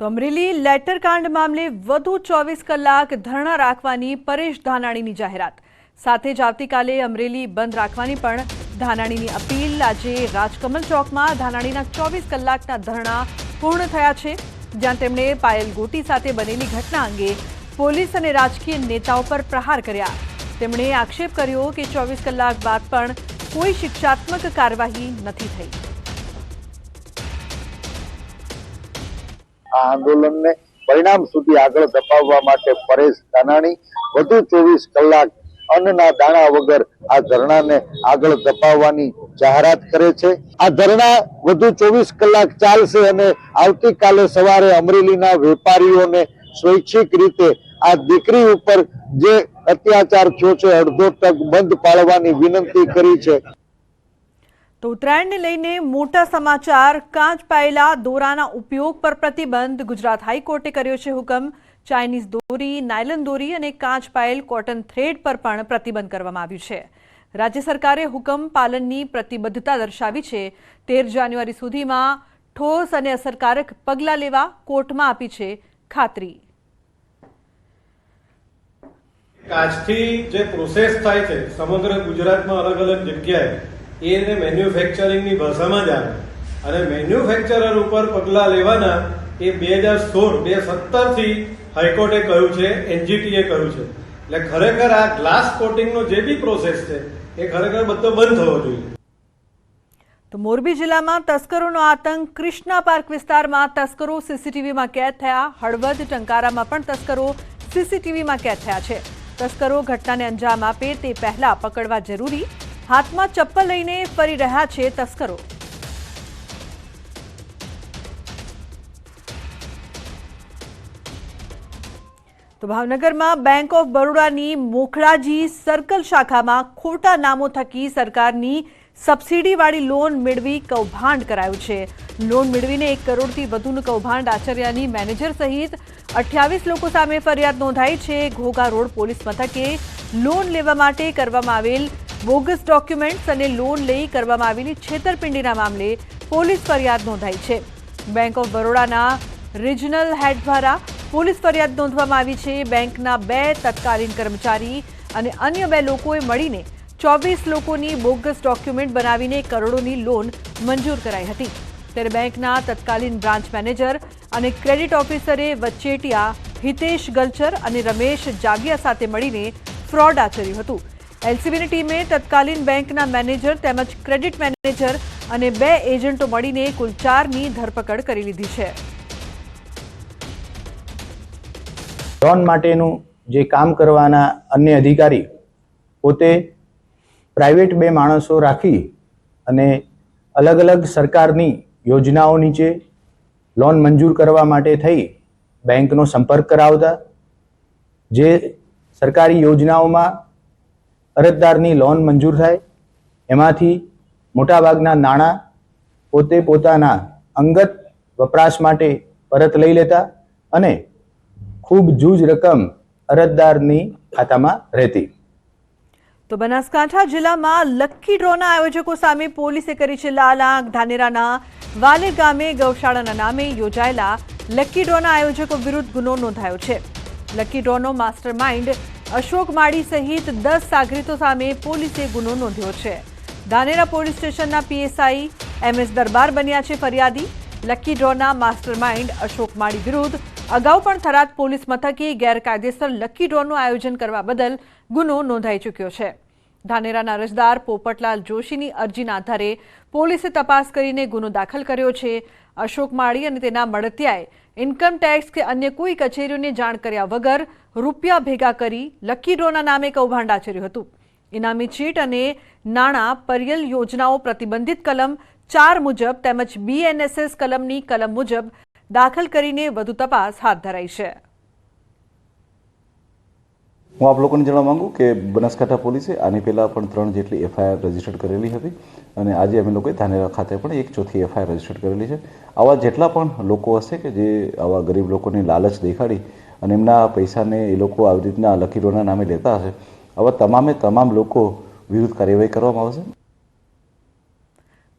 તો અમરેલી લેટરકાંડ મામલે વધુ ચોવીસ કલાક ધરણા રાખવાની પરેશ ધાનાણીની જાહેરાત. સાથે જ આવતીકાલે અમરેલી બંધ રાખવાની પણ ધાનાણીની અપીલ. આજે રાજકમલ ચોકમાં ધાનાણીના ચોવીસ કલાકના ધરણા પૂર્ણ થયા છે, જ્યાં તેમણે પાયલ ગોટી સાથે બનેલી ઘટના અંગે પોલીસ અને રાજકીય નેતાઓ પર પ્રહાર કર્યા. તેમણે આક્ષેપ કર્યો કે ચોવીસ કલાક બાદ પણ કોઈ શિક્ષાત્મક કાર્યવાહી નથી થઈ. આ આંદોલનને પરિણામ સુધી આગળ ધપાવવા માટે પરેશ કાનાણી વધુ ચોવીસ કલાક અન્નના દાણા વગર આ ધરણાને આગળ ધપાવવાની જાહેરાત કરે છે. આ ધરણા વધુ ચોવીસ કલાક ચાલશે અને આવતીકાલે સવારે અમરેલીના વેપારીઓને સ્વૈચ્છિક રીતે આ દીકરી ઉપર જે અત્યાચાર થયો છે, અડધો તક બંધ પાડવાની વિનંતી કરી છે. તો ઉત્તરાયણને લઈને મોટા સમાચાર, કાચ પાયેલા દોરાના ઉપયોગ પર પ્રતિબંધ ગુજરાત હાઈકોર્ટે કર્યો છે હુકમ. ચાઇનીઝ દોરી, નાયલન દોરી અને કાચ પાયેલ કોટન થ્રેડ પર પણ પ્રતિબંધ કરવામાં આવ્યું છે. રાજ્ય સરકારે હુકમ પાલનની પ્રતિબદ્ધતા દર્શાવી છે. તેર જાન્યુઆરી સુધીમાં ઠોસ અને અસરકારક પગલાં લેવા કોર્ટમાં આપી છે ખાતરી. કાચથી જે પ્રોસેસ થાય છે, સમગ્ર ગુજરાતમાં અલગ અલગ જગ્યાએ એને મેન્યુફેક્ચરિંગની ભાષામાં જ આવે. અને મેન્યુફેક્ચરર ઉપર પગલાં લેવાના એ બે હજાર સોળ, બે સત્તરથી હાઈકોર્ટે કહ્યું છે, એનજીટીએ કહ્યું છે. એટલે ખરેખર આ ગ્લાસ કોટિંગનો જે બી પ્રોસેસ છે, એ ખરેખર બધો બંધ થવો જોઈએ. તો મોરબી જિલ્લામાં તસ્કરોનો આતંક ક્રિષ્ના પાર્ક વિસ્તારમાં તસ્કરો સીસીટીવીમાં કેદ થયા. હળવદ, ટંકારામાં પણ તસ્કરો સીસીટીવીમાં કેદ થયા છે. તસ્કરો ઘટનાને અંજામ આપે તે પહેલા પકડવા જરૂરી હાથમાં ચપ્પલ લઈને ફરી રહ્યા છે તસ્કરો. તો ભાવનગરમાં બેંક ઓફ બરોડાની મોખડાજી સર્કલ શાખામાં ખોટા નામો થકી સરકારની સબસિડીવાળી લોન મેળવી કૌભાંડ કરાયું છે. લોન મેળવીને એક કરોડથી વધુનું કૌભાંડ આચર્યાની મેનેજર સહિત અઠ્યાવીસ લોકો સામે ફરિયાદ નોંધાઈ છે. ઘોઘા રોડ પોલીસ મથકે લોન લેવા માટે કરવામાં આવેલ બોગસ ડોક્યુમેન્ટ્સ અને લોન લઈ કરવામાં આવેલી છેતરપિંડીના મામલે પોલીસ ફરિયાદ નોંધાઈ છે. બેંક ઓફ બરોડાના રિજનલ હેડ દ્વારા પોલીસ ફરિયાદ નોંધવામાં આવી છે. બેંકના બે તત્કાલીન કર્મચારી અને અન્ય બે લોકોએ મળીને ચોવીસ લોકોની બોગસ ડોક્યુમેન્ટ બનાવીને કરોડોની લોન મંજૂર કરાઈ હતી. ત્યારે બેંકના તત્કાલીન બ્રાન્ચ મેનેજર અને ક્રેડિટ ઓફિસરે વચેટિયા હિતેશ ગલચર અને રમેશ જાગિયા સાથે મળીને ફ્રોડ આચર્યું હતું. એલસીબીની ટીમે તત્કાલીન બેંકના મેનેજર તેમજ ક્રેડિટ મેનેજર અને બે એજન્ટો મળીને કુલ ચારની ધરપકડ કરી લીધી છે. લોન માટેનું જે કામ કરવાના અન્ય અધિકારી પોતે પ્રાઇવેટ બે માણસો રાખી અને અલગ અલગ સરકારની યોજનાઓ નીચે લોન મંજૂર કરવા માટે થઈ બેંકનો સંપર્ક કરાવતા, જે સરકારી યોજનાઓમાં અરજદારની લોન મંજૂર થાય. એમાંથી મોટાભાગના નાણાં પોતે પોતાના અંગત વપરાશ માટે પરત લઈ લેતા અને ખૂબ જૂજ રકમ અરજદારની ખાતામાં રહેતી. તો બનાસકાંઠા જિલ્લામાં લક્કી ડ્રોના આયોજકો સામે પોલીસે કરી છે લાલ આંખ. ધાનેરાના વાલેર ગામે ગૌશાળાના નામે યોજાયેલા લક્કી ડ્રોના આયોજકો વિરુદ્ધ ગુનો નોંધાયો છે. લક્કી ડ્રોનો માસ્ટર માઇન્ડ અશોક માળી સહિત દસ સાગરીતો સામે પોલીસે ગુનો નોંધ્યો છે. ધાનેરા પોલીસ સ્ટેશનના પીએસઆઈ એમ એસ દરબાર બન્યા છે ફરિયાદી. લકી ડ્રોના માસ્ટર માઇન્ડ અશોક માળી વિરુદ્ધ. અગાઉ પણ થરાદ પોલીસ મથકે ગેરકાયદેસર લકી ડ્રોનું આયોજન કરવા બદલ ગુનો નોંધાઈ ચૂક્યો છે. ધાનેરાના અરજદાર પોપટલાલ જોશીની અરજીના આધારે પોલીસે તપાસ કરીને ગુનો દાખલ કર્યો છે. અશોક માળી અને તેના મળતિયાએ ઇન્કમ ટેક્સ કે અન્ય કોઈ કચેરીઓને જાણ કર્યા વગર રૂપિયા ભેગા કરી લકી નામે કૌભાંડ આચર્યું હતું. ઇનામી ચીટ અને નાણાં પર્યલ યોજનાઓ પ્રતિબંધિત કલમ ચાર મુજબ તેમજ બીએનએસએસ કલમની કલમ મુજબ દાખલ કરીને વધુ તપાસ હાથ ધરાઈ છે. હું આપ લોકોને જણાવવા માંગુ કે બનાસકાંઠા પોલીસે આની પહેલાં પણ ત્રણ જેટલી એફઆઈઆર રજીસ્ટર્ડ કરેલી હતી અને આજે અમે લોકોએ ધાનેરા ખાતે પણ એક ચોથી એફઆઈઆર રજીસ્ટર્ડ કરેલી છે. આવા જેટલા પણ લોકો હશે કે જે આવા ગરીબ લોકોની લાલચ દેખાડી અને એમના પૈસાને એ લોકો આવી રીતના લકીરોના નામે લેતા હશે. આવા તમામે તમામ લોકો વિરુદ્ધ કાર્યવાહી કરવામાં આવશે.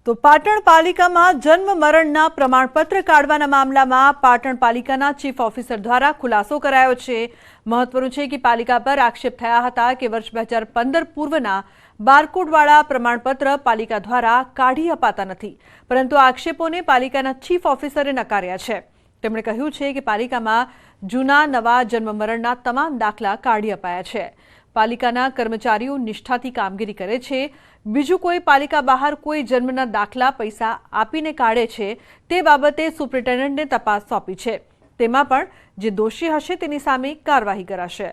તો પાટણ પાલિકામાં જન્મ મરણના પ્રમાણપત્ર કાઢવાના મામલામાં પાટણ પાલિકાના ચીફ ઓફિસર દ્વારા ખુલાસો કરાયો છે. મહત્વનું છે કે પાલિકા પર આક્ષેપ થયા હતા કે વર્ષ બે હજાર પંદર પૂર્વના બારકોડવાળા પ્રમાણપત્ર પાલિકા દ્વારા કાઢી અપાતા નથી. પરંતુ આક્ષેપોને પાલિકાના ચીફ ઓફિસરે નકાર્યા છે. તેમણે કહ્યું છે કે પાલિકામાં જૂના નવા જન્મ મરણના તમામ દાખલા કાઢી અપાયા છે. પાલિકાના કર્મચારીઓ નિષ્ઠાથી કામગીરી કરે છે. બીજું કોઈ પાલિકા બહાર કોઈ જન્મના દાખલા પૈસા આપીને કાઢે છે તે બાબતે સુપ્રિન્ટેન્ડન્ટને તપાસ સોંપી છે. તેમાં પણ જે દોષી હશે તેની સામે કાર્યવાહી કરાશે.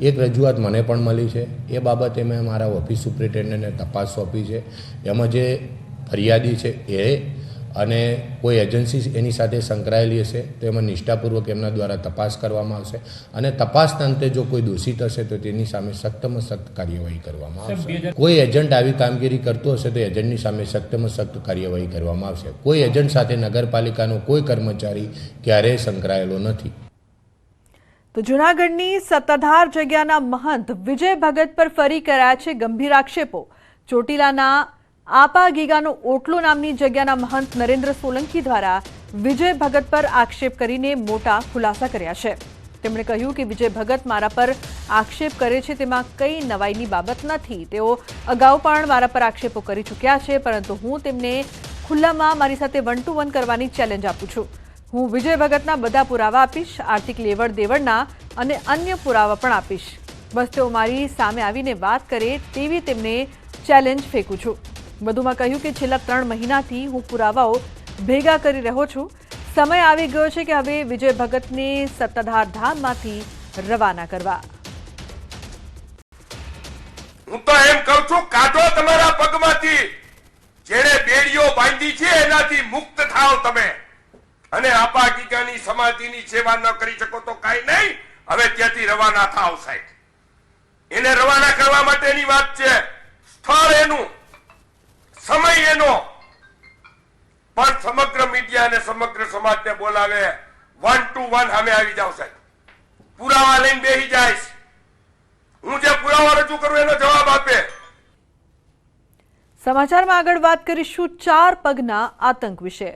એક રજૂઆત મને પણ મળી છે. એ બાબતે મેં મારા ઓફિસ સુપ્રિન્ટેન્ડન્ટને તપાસ સોંપી છે. એમાં જે ફરિયાદી છે એ અને કોઈ એજન્સી એની સાથે સંકળાયેલી હશે તો એમાં નિષ્ઠાપૂર્વક એમના દ્વારા તપાસ કરવામાં આવશે અને તપાસના અંતે જો કોઈ દોષિત હશે તો તેની સામે સખ્તમાં સખ્ત કાર્યવાહી કરવામાં આવશે. કોઈ એજન્ટ આવી કામગીરી કરતો હશે તો એજન્ટની સામે સખ્તમાં સખ્ત કાર્યવાહી કરવામાં આવશે. કોઈ એજન્ટ સાથે નગરપાલિકાનો કોઈ કર્મચારી ક્યારેય સંકળાયેલો નથી. તો જૂનાગઢની સત્તાધાર જગ્યાના મહંત વિજય ભગત પર ફરી કરાયા છે ગંભીર આક્ષેપો. ચોટીલાના આપા ગીગાનો ઓટલો નામની જગ્યાના મહંત નરેન્દ્ર સોલંકી દ્વારા વિજય ભગત પર આક્ષેપ કરીને મોટા ખુલાસા કર્યા છે. તેમણે કહ્યું કે વિજય ભગત મારા પર આક્ષેપ કરે છે તેમાં કઈ નવાઈની બાબત નથી. તેઓ અગાઉ પણ મારા પર આક્ષેપો કરી ચૂક્યા છે, પરંતુ હું તેમને ખુલ્લામાં મારી સાથે વન ટુ વન કરવાની ચેલેન્જ આપું છું. હું વિજય ભગતના બધા પુરાવા આપીશ, આર્થિક લેવડ દેવડના અને અન્ય પુરાવા પણ આપીશ. બસ તેઓ મારી સામે આવીને વાત કરે તેવી તેમને ચેલેન્જ ફેંકું છું. વધુમાં કહ્યું કે છેલ્લા ત્રણ મહિનાથી હું પુરાવાઓ ભેગા કરી રહ્યો છું. સમય આવી ગયો છે કે હવે વિજય ભગતને સત્તાધાર ધામમાંથી રવાના કરવા. હું તો એમ કહું છું, કાઢો તમારા પગમાંથી. જેને બેડીઓ બાંધી છે, એનાથી મુક્ત થાવ તમે. અને આપા ગીગાની સમાધિની સેવા ન કરી શકો તો કાંઈ નહીં. હવે ત્યાંથી રવાના થાવ સાહેબ. એને રવાના કરવા માટેની વાત છે. સ્થળ એનું. સમય એનો. પણ સમગ્ર મીડિયા અને સમગ્ર સમાજને બોલાવે. વન ટુ વન સામે આવી જાવ સાહેબ. પુરાવા લઈને બેસી જાય હું જે પુરાવા રજૂ કરું એનો જવાબ આપે. સમાચારમાં આગળ વાત કરીશું ચાર પગના આતંક વિશે.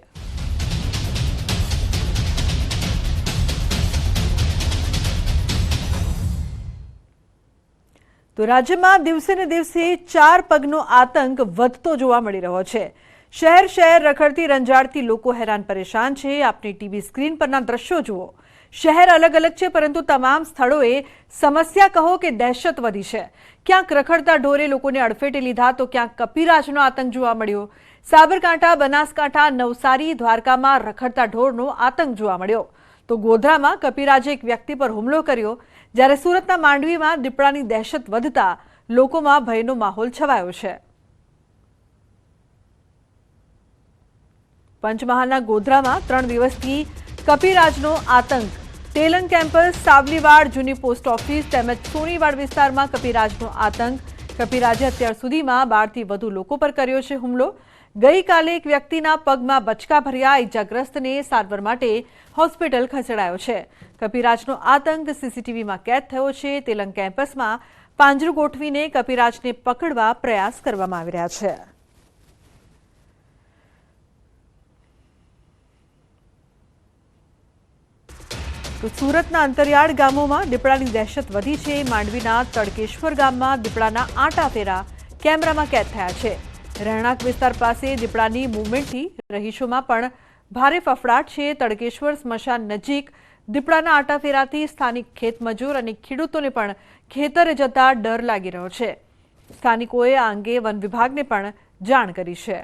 તો રાજ્યમાં દિવસે ને દિવસે ચાર પગનો આતંક વધતો જોવા મળી રહ્યો છે. શહેર શહેર રખડતી રંજાડતી લોકો હેરાન પરેશાન છે. આપની ટીવી સ્ક્રીન પરના દ્રશ્યો જુઓ. શહેર અલગ અલગ છે, પરંતુ તમામ સ્થળોએ સમસ્યા કહો કે દહેશત વધી છે. ક્યાંક રખડતા ઢોરે લોકોને અડફેટે લીધા તો ક્યાંક કપિરાજનો આતંક જોવા મળ્યો. સાબરકાંઠા, બનાસકાંઠા, નવસારી, દ્વારકામાં રખડતા ઢોરનો આતંક જોવા મળ્યો. તો ગોધરામાં કપિરાજે એક વ્યક્તિ પર હુમલો કર્યો. જ્યારે સુરતના માંડવીમાં દીપડાની દહેશત વધતા લોકોમાં ભયનો માહોલ છવાયો છે. પંચમહાલના ગોધરામાં ત્રણ દિવસથી કપિરાજનો આતંક. તેલંગ કેમ્પસ સાવલીવાડ, જૂની પોસ્ટ ઓફિસ તેમજ સોનીવાડ વિસ્તારમાં કપિરાજનો આતંક. કપિરાજે અત્યાર સુધીમાં બારથી વધુ લોકો પર કર્યો છે હુમલો. ગઈકાલે એક વ્યક્તિના પગમાં બચકા ભર્યા ઇજાગ્રસ્તને સારવાર માટે હોસ્પિટલ ખસેડાયો છે. કપિરાજનો આતંક સીસીટીવીમાં કેદ થયો છે. તેલંગ કેમ્પસમાં પાંજરું ગોઠવીને કપિરાજને પકડવા પ્રયાસ કરવામાં આવી રહ્યા છે. સુરતના અંતરિયાળ ગામોમાં દીપડાની દહેશત વધી છે. માંડવીના તડકેશ્વર ગામમાં દીપડાના આટા ફેરા કેમેરામાં કેદ થયા છે. રહેણાંક વિસ્તાર પાસે દીપડાની મૂવમેન્ટથી રહીશોમાં પણ ભારે ફફડાટ છે. તડકેશ્વર સ્મશાન નજીક દીપડાના આટાફેરાથી સ્થાનિક ખેતમજૂર અને ખેડૂતોને પણ ખેતરે જતા ડર લાગી રહ્યો છે. સ્થાનિકોએ આ અંગે વન વિભાગને પણ જાણ કરી છે.